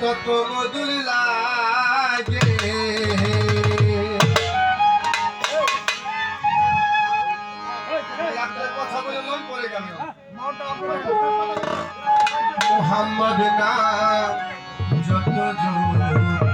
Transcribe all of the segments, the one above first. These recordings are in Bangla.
কত মধুর লাগে। মোহাম্মদ নাম যত জ্যোতি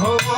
মন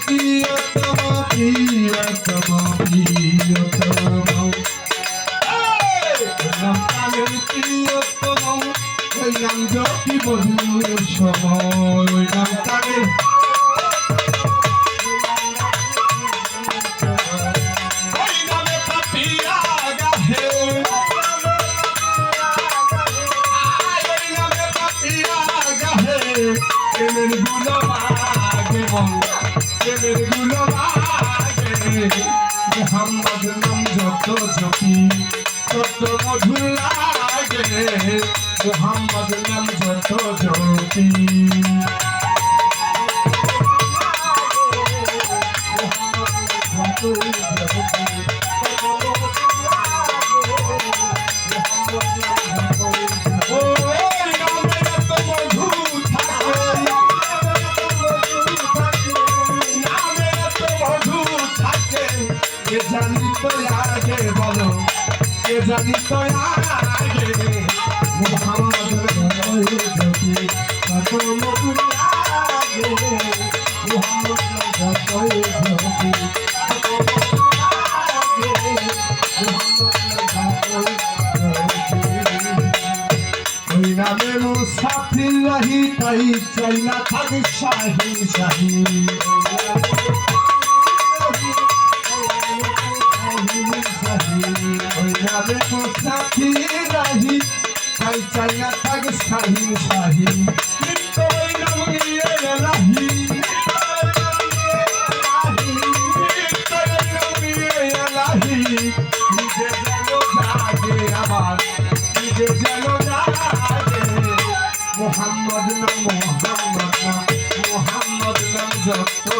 প্রিয়তম প্রিয়তম প্রিয়তম প্রাণের প্রিয়তম ওই নাম জাতি মজনু সম ওই নাম প্রাণের ওই নামে মোহাম্মদ নাম যত জপি তত মধুর লাগে। মোহাম্মদ নাম যত জপি মুসাফির রহি তাই চাই না থাকি শাহি শাহি মনে তো সাথী রাহি, তাই চাইয়া থাক সাহি সাহি কিন্তু রাহি মোহাম্মদ না মোহাম্মদ না, মোহাম্মদ নাম যত